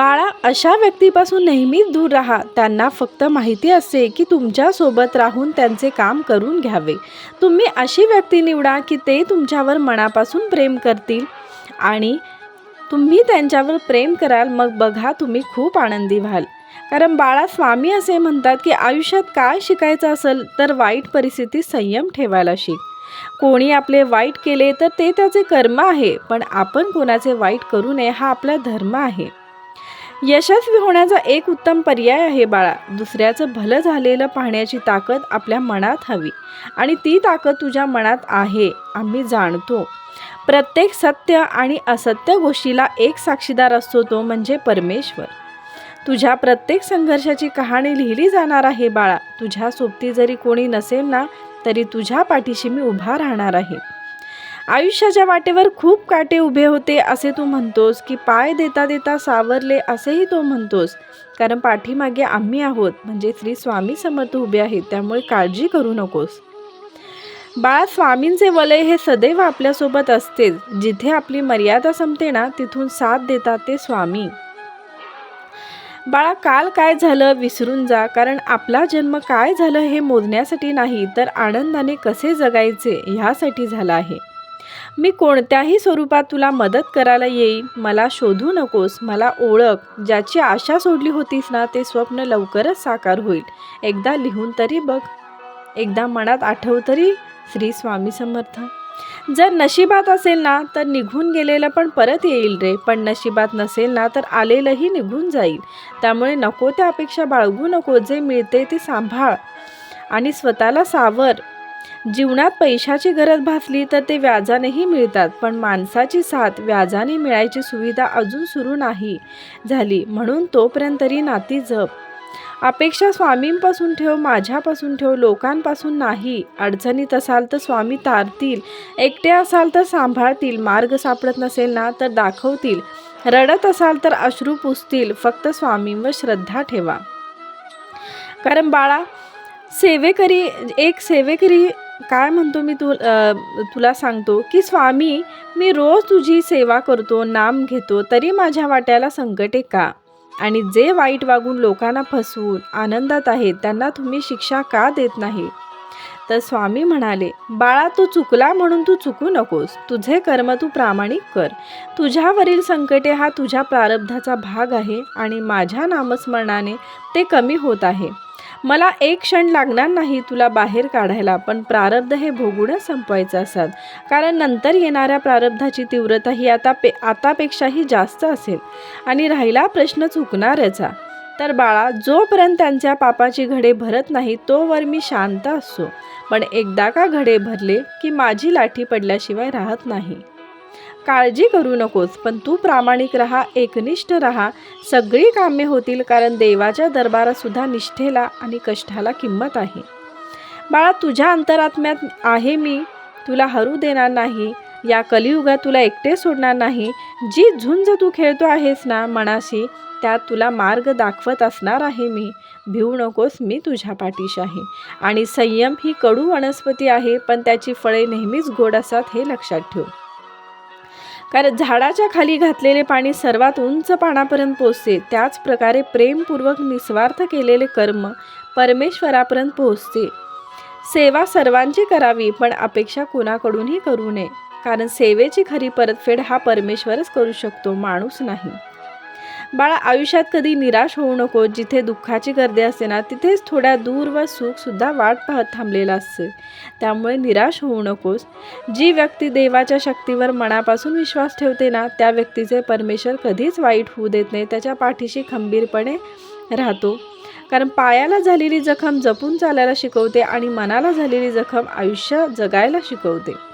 बाळा अशा व्यक्तीपासून नेहमीच दूर राहा. त्यांना फक्त माहिती असते की तुमच्यासोबत राहून त्यांचे काम करून घ्यावे. तुम्ही अशी व्यक्ती निवडा की ते तुमच्यावर मनापासून प्रेम करतील. आणि तुम्ही त्यांच्यावर प्रेम कराल मग बघा तुम्ही खूप आनंदी व्हाल. कारण बाळा स्वामी असे म्हणतात की आयुष्यात काय शिकायचं असेल तर वाईट परिस्थितीत संयम ठेवायला शिक. कोणी आपले वाईट केले तर ते त्याचे कर्म आहे. पण आपण कोणाचे वाईट करू नये हा आपला धर्म आहे. यशस्वी होण्याचा एक उत्तम पर्याय आहे बाळा. दुसऱ्याचं भलं झालेलं पाहण्याची ताकद आपल्या मनात हवी. आणि ती ताकद तुझ्या मनात आहे आम्ही जाणतो. प्रत्येक सत्य आणि असत्य गोष्टीला एक साक्षीदार असतो तो म्हणजे परमेश्वर. तुझ्या प्रत्येक संघर्षाची कहाणी लिहिली जाणार आहे बाळा. तुझ्या सोबती जरी कोणी नसेल ना तरी तुझ्या पाठीशी मी उभा राहणार आहे. आयुष्याच्या वाटेवर खूप काटे उभे होते असे तू म्हणतोस की पाय देता देता सावरले असेही तो म्हणतोस. कारण पाठीमागे आम्ही आहोत. म्हणजे श्री स्वामी समर्थ उभे आहेत. त्यामुळे काळजी करू नकोस. बाळा स्वामींचे वलय हे सदैव आपल्यासोबत असतेच. जिथे आपली मर्यादा संपते ना तिथून साथ देतात ते स्वामी. बाळा काल काय झालं विसरून जा. कारण आपला जन्म काय झालं हे मोजण्यासाठी नाही तर आनंदाने कसे जगायचे ह्यासाठी झाला आहे. मी कोणत्याही स्वरूपात तुला मदत करायला येईन. मला शोधू नकोस. मला ओळख. ज्याची आशा सोडली होतीस ना ते स्वप्न लवकरच साकार होईल. एकदा लिहून तरी बघ. एकदा मनात आठव तरी श्री स्वामी समर्थ. जर नशिबात असेल ना तर निघून गेलेलं पण परत येईल रे. पण नशिबात नसेल ना तर आलेलंही निघून जाईल. त्यामुळे नको त्या अपेक्षा बाळगू नको जे मिळते ते सांभाळ. आणि स्वतःला सावर. जीवनात पैशाची गरज भासली तर ते व्याजानेही मिळतात पण माणसाची साथ व्याजाने मिळायची सुविधा अजून सुरू नाही झाली म्हणून तोपर्यंत तरी नाती जप. अपेक्षा स्वामींपासून ठेव माझ्यापासून ठेव लोकांपासून नाही. अडचणीत असाल तर स्वामी तारतील एकटे असाल तर सांभाळतील मार्ग सापडत नसेल ना तर दाखवतील रडत असाल तर अश्रू पुसतील फक्त स्वामींवर श्रद्धा ठेवा. कारण बाळा सेवेकरी एक सेवेकरी काय म्हणतो मी तू तुला सांगतो की स्वामी मी रोज तुझी सेवा करतो नाम घेतो तरी माझ्या वाट्याला संकटे का? आणि जे वाईट वागून लोकांना फसवून आनंदात आहेत त्यांना तुम्ही शिक्षा का देत नाही? तर स्वामी म्हणाले बाळा तू चुकला म्हणून तू चुकू नकोस. तुझे कर्म तू प्रामाणिक कर. तुझ्यावरील संकटे हा तुझ्या प्रारब्धाचा भाग आहे आणि माझ्या नामस्मरणाने ते कमी होत आहे. मला एक क्षण लागणार नाही तुला बाहेर काढायला पण प्रारब्ध हे भोगूनच संपवायचं असतात कारण नंतर येणाऱ्या प्रारब्धाची तीव्रता ही आता पे आतापेक्षाही जास्त असेल. आणि राहिला प्रश्न चुकणाऱ्याचा तर बाळा जोपर्यंत त्यांच्या पापाची घडे भरत नाही तोवर मी शांत असतो पण एकदा का घडे भरले की माझी लाठी पडल्याशिवाय राहत नाही. काळजी करू नकोस पण तू प्रामाणिक राहा एकनिष्ठ राहा. सगळी कामे होतील कारण देवाच्या दरबारात सुद्धा निष्ठेला आणि कष्टाला किंमत आहे. बाळा तुझ्या अंतरात्म्यात आहे मी. तुला हरू देणार नाही. या कलियुगात तुला एकटे सोडणार नाही. जी झुंज तू खेळतो आहेस ना मनाशी त्यात तुला मार्ग दाखवत असणार आहे मी. भिवू नकोस मी तुझ्या पाठीशी आहे आणि संयम ही कडू वनस्पती आहे पण त्याची फळे नेहमीच गोड असतात हे लक्षात ठेव. कारण झाडाच्या खाली घातलेले पाणी सर्वात उंच पानापर्यंत पोहोचते. त्याच प्रकारे प्रेमपूर्वक निस्वार्थ केलेले कर्म परमेश्वरापर्यंत पोहोचते. सेवा सर्वांची करावी पण अपेक्षा कुणाकडूनही करू नये. कारण सेवेची खरी परतफेड हा परमेश्वरच करू शकतो माणूस नाही. बाळा आयुष्यात कधी निराश होऊ नको. जिथे दुःखाची गर्दी असते ना तिथेच थोड्या दूर व सुखसुद्धा वाट पाहत थांबलेला असते. त्यामुळे निराश होऊ नकोस. जी व्यक्ती देवाच्या शक्तीवर मनापासून विश्वास ठेवते ना त्या व्यक्तीचे परमेश्वर कधीच वाईट होऊ देत नाही. त्याच्या पाठीशी खंबीरपणे राहतो. कारण पायाला झालेली जखम जपून चालायला शिकवते आणि मनाला झालेली जखम आयुष्य जगायला शिकवते.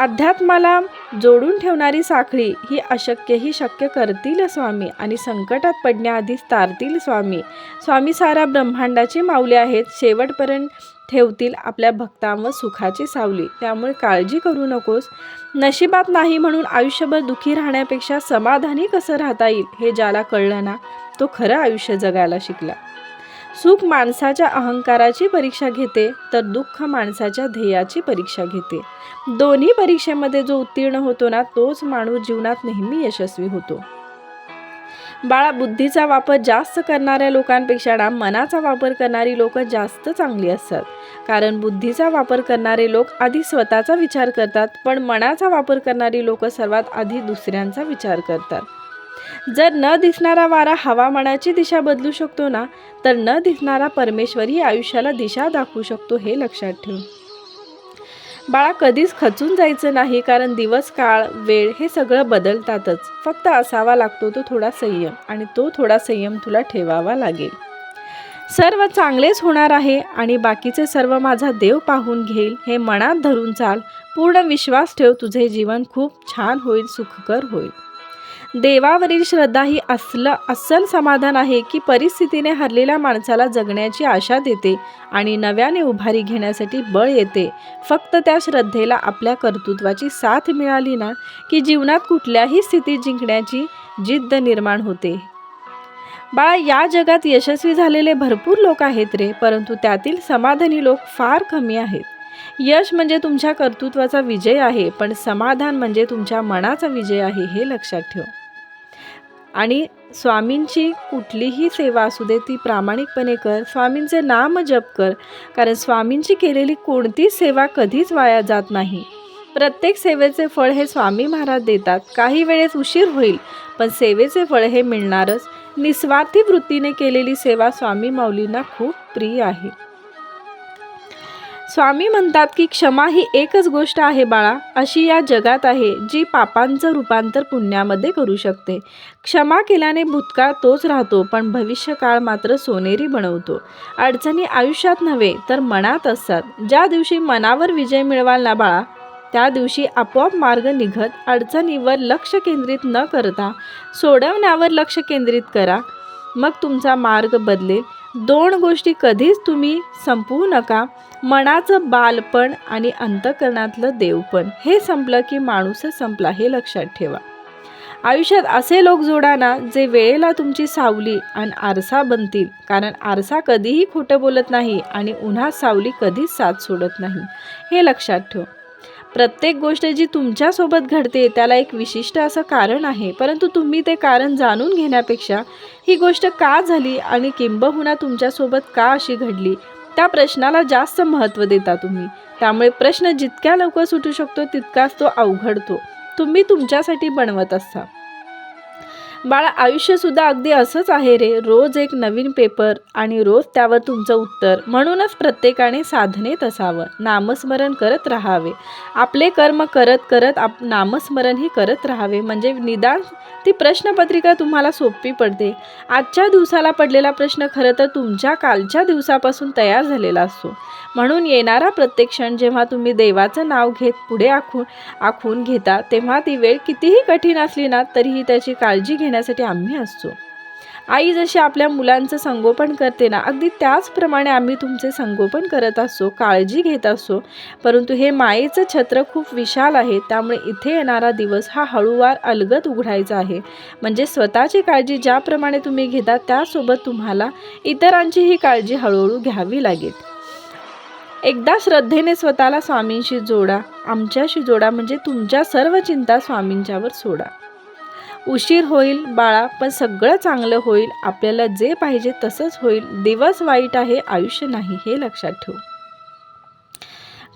अध्यात्माला जोडून ठेवणारी साखळी ही अशक्यही शक्य करतील स्वामी आणि संकटात पडण्याआधीच तारतील स्वामी. स्वामी सारा ब्रह्मांडाची माऊले आहेत शेवटपर्यंत ठेवतील आपल्या भक्तांवर सुखाची सावली. त्यामुळे काळजी करू नकोस. नशिबात नाही म्हणून आयुष्यभर दुःखी राहण्यापेक्षा समाधानी कसं राहता येईल हे ज्याला कळलं ना तो खरं आयुष्य जगायला शिकला. सुख माणसाच्या अहंकाराची परीक्षा घेते तर दुःख माणसाच्या ध्येयाची परीक्षा घेते. दोन्ही परीक्षेमध्ये जो उत्तीर्ण होतो ना तोच माणूस जीवनात नेहमी यशस्वी होतो. बाळा बुद्धीचा वापर जास्त करणाऱ्या लोकांपेक्षा ना मनाचा वापर करणारी लोक जास्त चांगली असतात. कारण बुद्धीचा वापर करणारे लोक आधी स्वतःचा विचार करतात पण मनाचा वापर करणारी लोक सर्वात आधी दुसऱ्यांचा विचार करतात. जर न दिसणारा वारा हवामानाची दिशा बदलू शकतो ना तर न दिसणारा परमेश्वरही आयुष्याला दिशा दाखवू शकतो हे लक्षात ठेव. बाळा कधीच खचून जायचं नाही कारण दिवस काळ वेळ हे सगळं बदलतातच. फक्त असावा लागतो तो थोडा संयम आणि तो थोडा संयम तुला ठेवावा लागेल. सर्व चांगलेच होणार आहे आणि बाकीचे सर्व माझा देव पाहून घेईल हे मनात धरून चाल. पूर्ण विश्वास ठेव तुझे जीवन खूप छान होईल सुखकर होईल. देवावरील श्रद्धा ही असलं अस्सल समाधान आहे की परिस्थितीने हरलेल्या माणसाला जगण्याची आशा देते आणि नव्याने उभारी घेण्यासाठी बळ येते. फक्त त्या श्रद्धेला आपल्या कर्तृत्वाची साथ मिळाली ना की जीवनात कुठल्याही स्थितीत जिंकण्याची जिद्द निर्माण होते. बाळा या जगात यशस्वी झालेले भरपूर लोक आहेत रे परंतु त्यातील समाधानी लोक फार कमी आहेत. यश म्हणजे तुमच्या कर्तृत्वाचा विजय आहे पण समाधान म्हणजे तुमच्या मनाचा विजय आहे हे लक्षात ठेव. आणि स्वामींची कुठलीही सेवा असू दे ती प्रामाणिकपणे कर. स्वामींचे नाम जप कर. कारण स्वामींची केलेली कोणतीच सेवा कधीच वाया जात नाही. प्रत्येक सेवेचे फळ हे स्वामी महाराज देतात. काही वेळेस उशीर होईल पण सेवेचे फळ हे मिळणारच. निस्वार्थी वृत्तीने केलेली सेवा स्वामी माऊलींना खूप प्रिय आहे. स्वामी म्हणतात की क्षमा ही एकच गोष्ट आहे बाळा अशी या जगात आहे जी पापांचं रूपांतर पुण्यामध्ये करू शकते. क्षमा केल्याने भूतकाळ तोच राहतो पण भविष्यकाळ मात्र सोनेरी बनवतो. अडचणी आयुष्यात नव्हे तर मनात असतात. ज्या दिवशी मनावर विजय मिळवाल ना बाळा त्या दिवशी आपोआप मार्ग निघत अडचणीवर लक्ष केंद्रित न करता सोडवण्यावर लक्ष केंद्रित करा. मग तुमचा मार्ग बदलेल. दोन गोष्टी कधीच तुम्ही संपवू नका. मनाचं बालपण आणि अंतकरणातलं देवपण. हे संपलं की माणूसच संपला हे लक्षात ठेवा. आयुष्यात असे लोक जोडा ना जे वेळेला तुमची सावली आणि आरसा बनतील. कारण आरसा कधीही खोटं बोलत नाही आणि उन्हा सावली कधीच साथ सोडत नाही. हे लक्षात ठेव. प्रत्येक गोष्ट जी तुमच्यासोबत घडते त्याला एक विशिष्ट असं कारण आहे. परंतु तुम्ही ते कारण जाणून घेण्यापेक्षा ही गोष्ट का झाली आणि किंबहुना तुमच्यासोबत का अशी घडली? त्या प्रश्नाला जास्त महत्त्व देता तुम्ही. त्यामुळे प्रश्न जितक्या लवकर सुटू शकतो तितकाच तो अवघडतो. तुम्ही तुमच्यासाठी बनवत असता बाळा आयुष्यसुद्धा अगदी असंच आहे रे. रोज एक नवीन पेपर आणि रोज त्यावर तुमचं उत्तर. म्हणूनच प्रत्येकाने साधनेत असावं नामस्मरण करत राहावे. आपले कर्म करत करत आप नामस्मरणही करत राहावे. म्हणजे निदान ती प्रश्नपत्रिका तुम्हाला सोपी पडते. आजच्या दिवसाला पडलेला प्रश्न खरं तर तुमच्या कालच्या दिवसापासून तयार झालेला असतो. म्हणून येणारा प्रत्येक क्षण जेव्हा तुम्ही देवाचं नाव घेत पुढे आखून आखून घेता तेव्हा ती वेळ कितीही कठीण असली ना तरीही त्याची काळजी घेण्यासाठी आम्ही असतो. आई जशी आपल्या मुलांचं संगोपन करते ना अगदी त्याचप्रमाणे आम्ही तुमचे संगोपन करत असतो काळजी घेत असतो. परंतु हे मायेचं छत्र खूप विशाल आहे त्यामुळे इथे येणारा दिवस हा हळूवार अलगद उघडायचा आहे. म्हणजे स्वतःची काळजी ज्याप्रमाणे तुम्ही घेता त्यासोबत तुम्हाला इतरांचीही काळजी हळूहळू घ्यावी लागेल. एकदा श्रद्धेने स्वतःला स्वामींशी जोडा. आमच्याशी जोडा म्हणजे तुमच्या सर्व चिंता स्वामींच्यावर सोडा. उशीर होईल बाळा पण सगळं चांगलं होईल. आपल्याला जे पाहिजे तसंच होईल. दिवस वाईट आहे आयुष्य नाही हे लक्षात ठेव.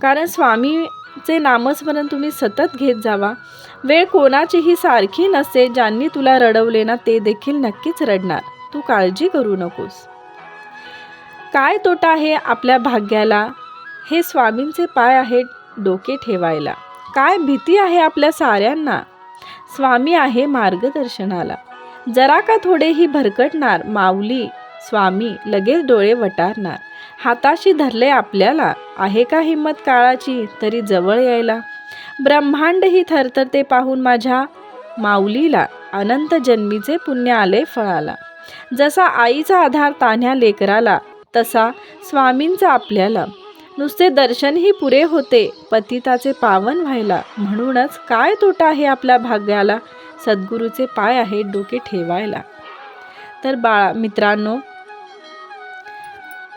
कारण स्वामीचे नामस्मरण तुम्ही सतत घेत जावा. वेळ कोणाचीही सारखी नसते. ज्यांनी तुला रडवले ना ते देखील नक्कीच रडणार. तू काळजी करू नकोस. काय तोटा आहे आपल्या भाग्याला? हे स्वामींचे पाय आहेत डोके ठेवायला. काय भीती आहे आपल्या साऱ्यांना? स्वामी आहे मार्गदर्शनाला. जरा का थोडेही भरकटणार माऊली? स्वामी लगेच डोळे वटारणार. हाताशी धरले आपल्याला आहे का हिंमत काळाची तरी जवळ यायला? ब्रह्मांड ही थरथरते पाहून माझ्या माऊलीला अनंत जन्मीचे पुण्य आले फळाला. जसा आईचा आधार तान्ह्या लेकराला तसा स्वामींचा आपल्याला. नुसते दर्शनही पुरे होते. पतिताचे पावन व्हायला. म्हणूनच काय तोटा आहे आपल्या भाग्याला? सद्गुरूचे पाय आहेत डोके ठेवायला. तर बाळा मित्रांनो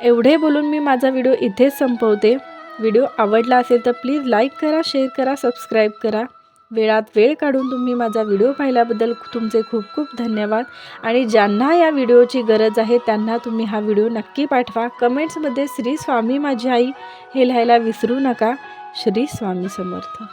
एवढे बोलून मी माझा व्हिडिओ इथेच संपवते. व्हिडिओ आवडला असेल तर प्लीज लाईक करा शेअर करा सबस्क्राईब करा. वेळात वेळ काढून तुम्ही माझा व्हिडिओ पाहिल्याबद्दल तुमचे खूप खूप धन्यवाद. आणि ज्यांना या व्हिडिओची गरज आहे त्यांना तुम्ही हा व्हिडिओ नक्की पाठवा. कमेंट्समध्ये श्री स्वामी माझी आई हे लिहायला विसरू नका. श्री स्वामी समर्थ.